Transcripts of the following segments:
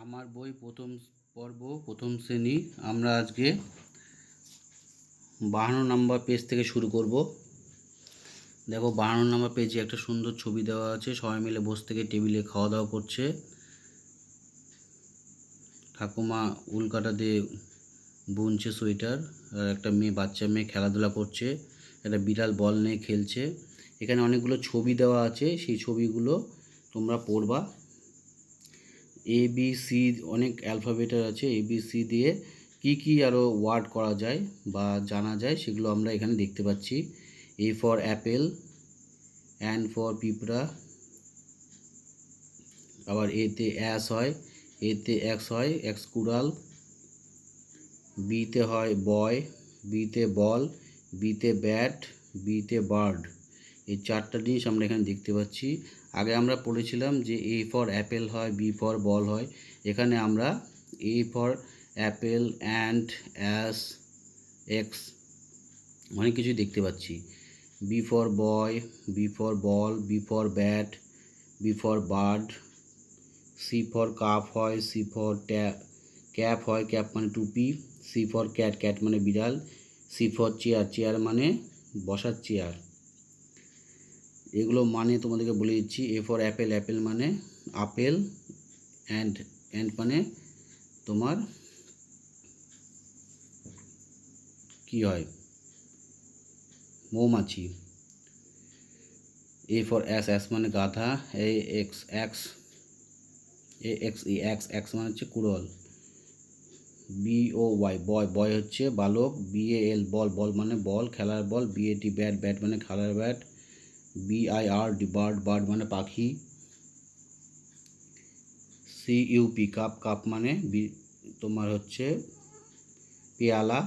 আমার বই প্রথম পর্ব, প্রথম শ্রেণি। আমরা আজকে বাহান্ন নম্বর পেজ থেকে শুরু করব। দেখো, বাহান্ন নম্বর পেজে একটা সুন্দর ছবি দেওয়া আছে। সবাই মিলে বসে থেকে টেবিলে খাওয়া দাওয়া করছে। ঠাকুমা উল কাটা দিয়ে বুনছে সোয়েটার। আর একটা মেয়ে, বাচ্চা মেয়ে খেলাধুলা করছে। একটা বিড়াল বল নিয়ে খেলছে। এখানে অনেকগুলো ছবি দেওয়া আছে। সেই ছবিগুলো তোমরা পড়বা। এ বি সি অনেক অ্যালফাবেটার আছে। এ বি সি দিয়ে কি কি আরও ওয়ার্ড করা যায় বা জানা যায় সেগুলো আমরা এখানে দেখতে পাচ্ছি। A for apple and for পিঁপড়া আবার এতে অ্যাস হয় এতে এক্স হয় এক্স কুড়াল বিতে হয় বয় বিতে বল বিতে ব্যাট বিতে বার্ড এই চারটা জিনিস আমরা এখানে দেখতে পাচ্ছি। আগে আমরা পড়েছিলাম যে এ ফর অ্যাপেল হয়, বি ফর বল হয়। এখানে আমরা A for apple and ass axe অনেক কিছুই দেখতে পাচ্ছি। B for boy, B for ball, B for bat, B for bird, C for cup হয়, সি ফর ক্যাপ হয়, ক্যাপ মানে টুপি, সি ফর ক্যাট ক্যাট মানে বিড়াল, সি ফর চেয়ার চেয়ার মানে বসার চেয়ার। এগুলো মানে তোমাদেরকে বলে দিচ্ছি এ ফর অ্যাপেল অ্যাপেল মানে আপেল অ্যান্ড অ্যান্ড মানে তোমার কি হয়? মৌমাছি। এ ফর অ্যাস অ্যাস মানে গাধা a axe axe A X E axe axe মানে হচ্ছে কুড়ল। বি ও ওয়াই বয় বয় হচ্ছে বালক বি এ এল বল বল মানে বল খেলার ball B A T bat bat মানে খেলার bat B I R D bird bird মানে পাখি C U P cup cup মানে বি- তোমার হচ্ছে পেয়ালা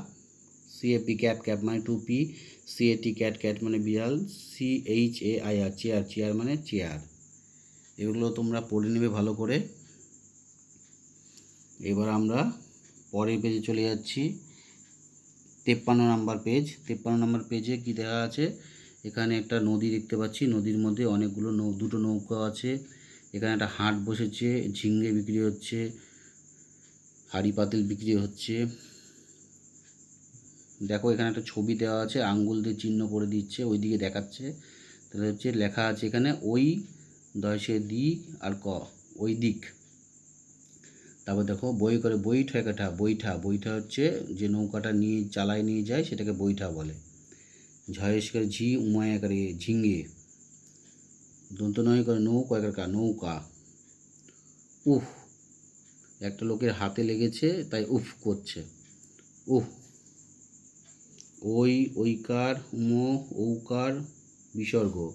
সিএপি ক্যাপ ক্যাপ মানে টুপি সিএটি ক্যাট ক্যাট মানে বিড়াল C H A I R chair chair মানে চেয়ার এগুলো তোমরা পড়ে নেবে ভালো করে এবার আমরা পরের পেজে চলে যাচ্ছি তেপ্পান্ন নাম্বার পেজ তেপ্পান্ন নাম্বার পেজে কী দেওয়া আছে এখানে একটা নদী দেখতে পাচ্ছি। নদীর মধ্যে অনেকগুলো নৌ, দুটো নৌকা আছে। এখানে একটা হাট বসেছে, ঝিঙ্গে বিক্রি হচ্ছে, হাড়ি পাতিল বিক্রি হচ্ছে। দেখো এখানে একটা ছবি দেওয়া আছে আঙ্গুল দিয়ে চিহ্ন করে দিচ্ছে, ওইদিকে দেখাচ্ছে। তাহলে হচ্ছে লেখা আছে এখানে, ওই দশে দিক আর ক, ওই দিক। তারপর দেখো, বই করে বইঠা কাঠা বইঠা বইঠা হচ্ছে যে নৌকাটা নিয়ে, চালায় নিয়ে যায়, সেটাকে বইঠা বলে। ঝয়েশ করে ঝি উমায়া করে ঝিঙ্গে। দন্ত নয় করে নৌকা, একার নৌকা। উফ, একটা লোকের হাতে লেগেছে, তাই উফ করছে। উফ, ওই, ঐকার, উম, ঔকার, বিসর্গ।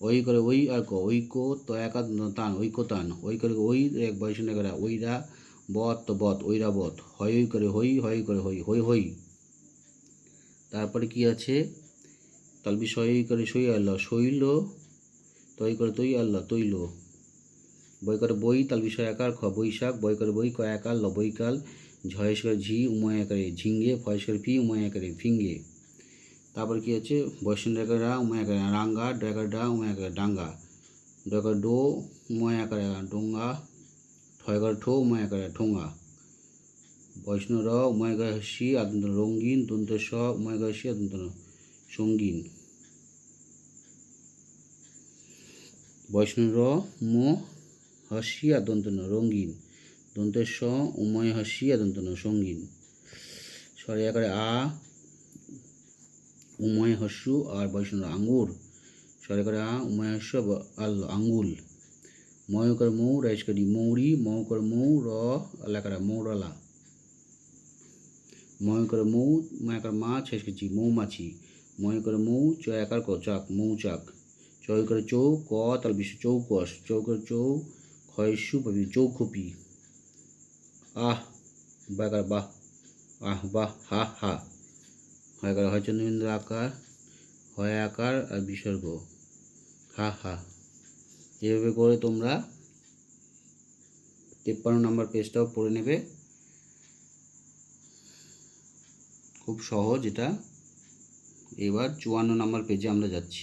ওই করে ওই আর ক ঐক্য তো একা তান ঐক্য তান। ওই করে ওই, এক বয়স করে ওইরা বত বত, ওইরা বত। হয় করে হই, হয় করে হই হই হই। তারপরে কি আছে? তাল বিষয় করে সই আল্লাহ শৈল তৈ করে তৈ আল্লাহ, তৈল। বই করে বই তাল বিষয় একার খ, বৈশাখ। বই করে বই ক একাল ল, বৈকাল। ঝয়েশ করে ঝি, উময় করে ঝিঙ্গে। ফয়েশ করে ফি, উময় করে ফিঙ্গে। তারপর কি আছে? বৈষ্ণব ড্রাইভার রা, উময় করে রাঙ্গা। ড্রাইভার ডা, উময় করে ডাঙ্গা। ড্রাইভার ডো, উময় করে ডোঙ্গা। ঠয় ঠো, উময় করে ঠোঙ্গা বৈষ্ণব র উময় করে সি আদন্ত রঙ্গিন দন্ত স উময় করে সি আদন্ত সঙ্গীন বৈষ্ণব র মো হসিয়া দন্ত ন রঙ্গিন দন্তের স উময় হসিয়া দন্ত ন সঙ্গীন সরে করে আ উময় হস্যু আর বৈষ্ণব আঙ্গুর। সরে করে আ উময় হস্য আল আঙ্গুল। ময়কর মৌ রাইস করি মৌরি, মৌকর মৌ, র আল্লা করে মৌরালা। ময় করে মৌ ময় করে মাছ শেষ করছি মৌমাছি। ময় করে মৌ চ একার ক, চাক, মৌচাক। চয় করে চৌ, ক তার বিশ্ব চৌকস। চৌ করে চৌ ক্ষয়সু চৌখপি। আহ বাকার বাহ আহ, বাহ, হা হা। হয় করে হয় চন্দ্রবিন্দু আকার, হয় আকার আর বিসর্গ। হা হা। এভাবে করে তোমরা তেপ্পান্ন নাম্বার পেজটাও পড়ে নেবে। খুব সহজ এটা। এবার চুয়ান্ন নাম্বার পেজে আমরা যাচ্ছি।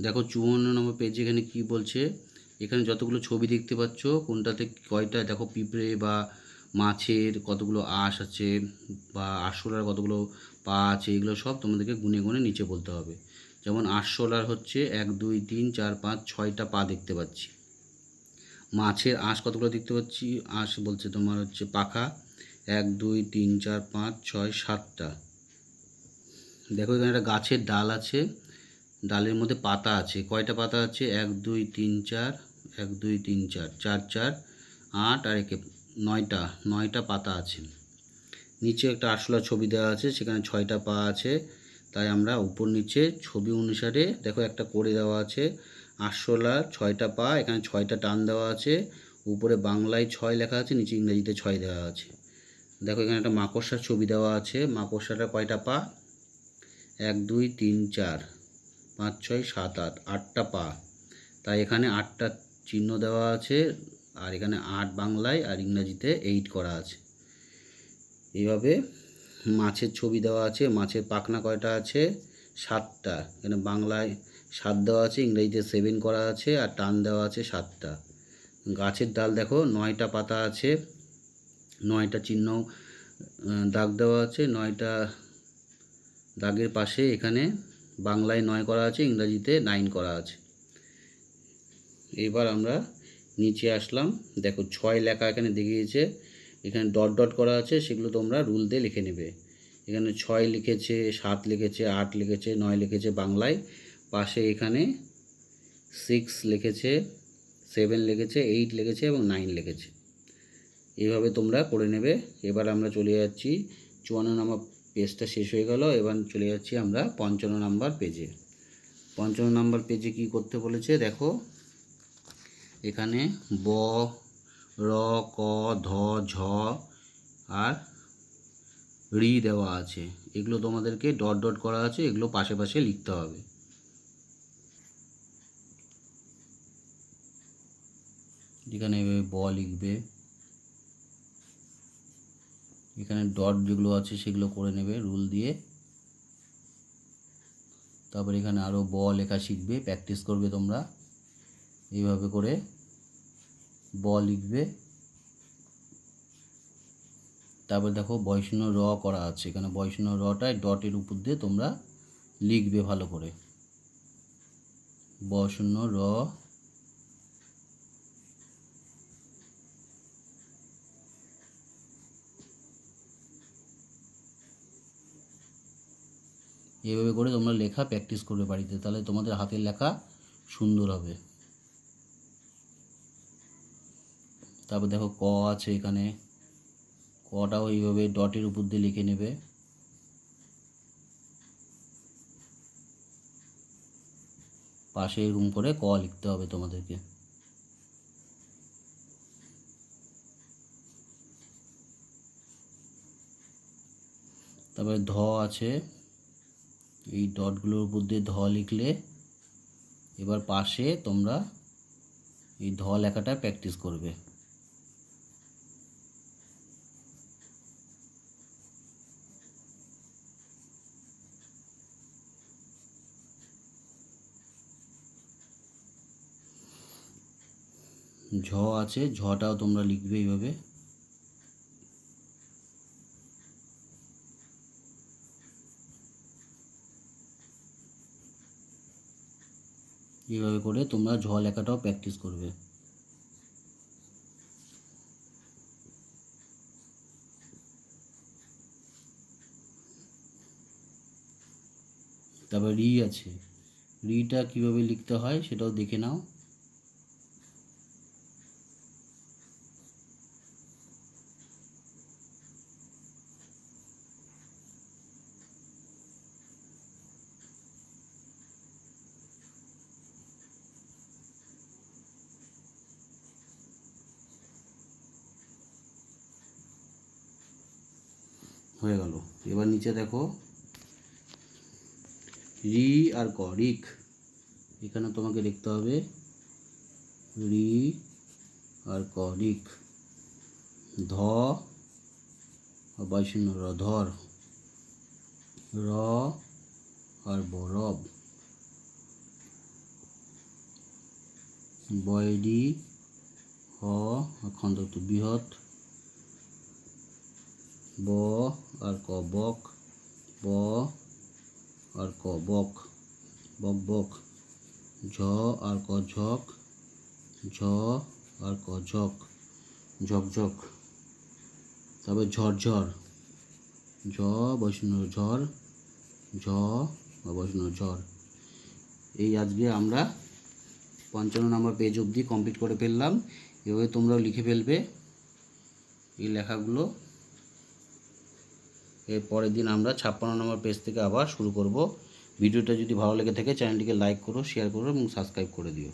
দেখো চুয়ান্ন নম্বর পেজে এখানে কি বলছে? এখানে যতগুলো ছবি দেখতে পাচ্ছ, কোনটাতে কয়টা, দেখো পিঁপড়ে বা মাছের কতগুলো আঁশ আছে বা আরশোলার কতগুলো পা আছে, এগুলো সব তোমাদেরকে গুনে গুনে নিচে বলতে হবে। যেমন আরশোলার হচ্ছে এক, দুই, তিন, চার, পাঁচ, ছয়টা পা দেখতে পাচ্ছি। মাছের আঁশ কতগুলো দেখতে পাচ্ছি? আঁশ বলছে তোমার হচ্ছে পাখা। এক, দুই, তিন, চার, পাঁচ, ছয়, সাতটা। দেখো এখানে একটা গাছের ডাল আছে। ডালের মধ্যে পাতা আছে। কয়টা পাতা আছে? এক, দুই, তিন, চার, এক, দুই, তিন, চার চার চার, আট আর একে নয়টা নয়টা পাতা আছে। নিচে একটা আরশোলার ছবি দেওয়া আছে, সেখানে ছয়টা পা আছে। তাই আমরা উপর নিচে ছবি অনুসারে দেখো একটা করে দেওয়া আছে। আরশোলা, ছয়টা পা, এখানে ছয়টা টান দেওয়া আছে। উপরে বাংলায় ছয় লেখা আছে, নিচে ইংরেজিতে ছয় দেওয়া আছে। দেখো এখানে একটা মাকড়সার ছবি দেওয়া আছে। মাকড়সাটা কয়টা পা? এক, দুই, তিন, চার, পাঁচ, ছয়, সাত, আট, আটটা পা। তাই এখানে আটটা চিহ্ন দেওয়া আছে আর এখানে আট বাংলায় আর ইংরাজিতে এইট করা আছে। এইভাবে মাছের ছবি দেওয়া আছে, মাছের পাখনা কয়টা আছে? সাতটা। এখানে বাংলায় সাত দেওয়া আছে, ইংরেজিতে সেভেন করা আছে আর টান দেওয়া আছে সাতটা। গাছের ডাল দেখো, নয়টা পাতা আছে। নয়টা চিহ্ন দাগ দেওয়া আছে, নয়টা দাগের পাশে এখানে বাংলায় নয় করা আছে, ইংরাজিতে নাইন করা আছে। এবার আমরা নিচে আসলাম। দেখো ছয় লেখা এখানে দেখিয়েছে। এখানে ডট ডট করা আছে, সেগুলো তোমরা রুল দিয়ে লিখে নেবে। এখানে ছয় লিখেছে, সাত লিখেছে, আট লিখেছে, নয় লিখেছে বাংলায়। পাশে এখানে সিক্স লিখেছে সেভেন লিখেছে এইট লিখেছে এবং নাইন লিখেছে। এইভাবে তোমরা করে নেবে। এবার আমরা চলে যাচ্ছি। চুয়ান্ন নম্বর পেজটা শেষ হয়ে গেল। এবার চলে যাচ্ছি আমরা পঞ্চান্ন নাম্বার পেজে পঞ্চান্ন নাম্বার পেজে কি করতে বলেছে? দেখো, এখানে ব, র, ক, ধ, ঝ আর রি দেওয়া আছে। এগুলো তোমাদেরকে ডট ডট করা আছে। এগুলো পাশে পাশে লিখতে হবে। এভাবে ব লিখবে। এখানে ডট যেগুলো আছে সেগুলো করে নেবে রুল দিয়ে। তারপর এখানে আরও ব লেখা শিখবে প্র্যাকটিস করবে তোমরা। এইভাবে করে ব লিখবে। তারপর দেখো বয়শূন্য র করা আছে। এখানে বয়শূন্য রটায় ডটের উপর দিয়ে তোমরা লিখবে ভালো করে। বশূন্য র এইভাবে করে তোমরা লেখা প্র্যাকটিস করবে বাড়িতে, তাহলে তোমাদের হাতের লেখা সুন্দর হবে। তারপর দেখো ক আছে এখানে। কটাও এইভাবে ডটের উপর দিয়ে লিখে নেবে। পাশে এরকম করে ক লিখতে হবে তোমাদেরকে। তারপরে ধ আছে। এই ডটগুলোর উপর দিয়ে ধ লিখলে এবার পাশে তোমরা এই ধ লেখাটা প্র্যাকটিস করবে। ঝ আছে, ঝটাও তোমরা লিখবে এইভাবে। এইভাবে করে তোমরা ঝ লেখাটাও প্র্যাকটিস করবে। তারপর রি আছে। রিটা কীভাবে লিখতে হয় সেটাও দেখে নাও। হয়ে গেল। এবার নিচে দেখো। রি আর ক, রিক। এখানে তোমাকে লিখতে হবে রি আর ক, রিক। ধ আর বাইশূন্য র ধর। র আর ব রব বয়ডি হ খন্দক্ত বৃহৎ। ব আর ক, বক, ব আর ক, বক বক বক, ঝ আর ক, ঝক, ঝ আর ক, ঝক ঝক ঝক, তারপর ঝরঝর ঝ বৈষ্ণব ঝড়, ঝ বা বৈষ্ণব ঝড়, এই আজকে আমরা পঞ্চান্ন নম্বর পেজ অবধি কমপ্লিট করে ফেললাম। এভাবে তোমরাও লিখে ফেলবে। এই লেখাগুলো পরের দিন আমরা ছাপ্পান্ন নম্বর পেজ থেকে আবার শুরু করব। ভিডিওটা যদি ভালো লেগে থাকে চ্যানেলটিকে লাইক করো শেয়ার করো এবং সাবস্ক্রাইব করে দিও।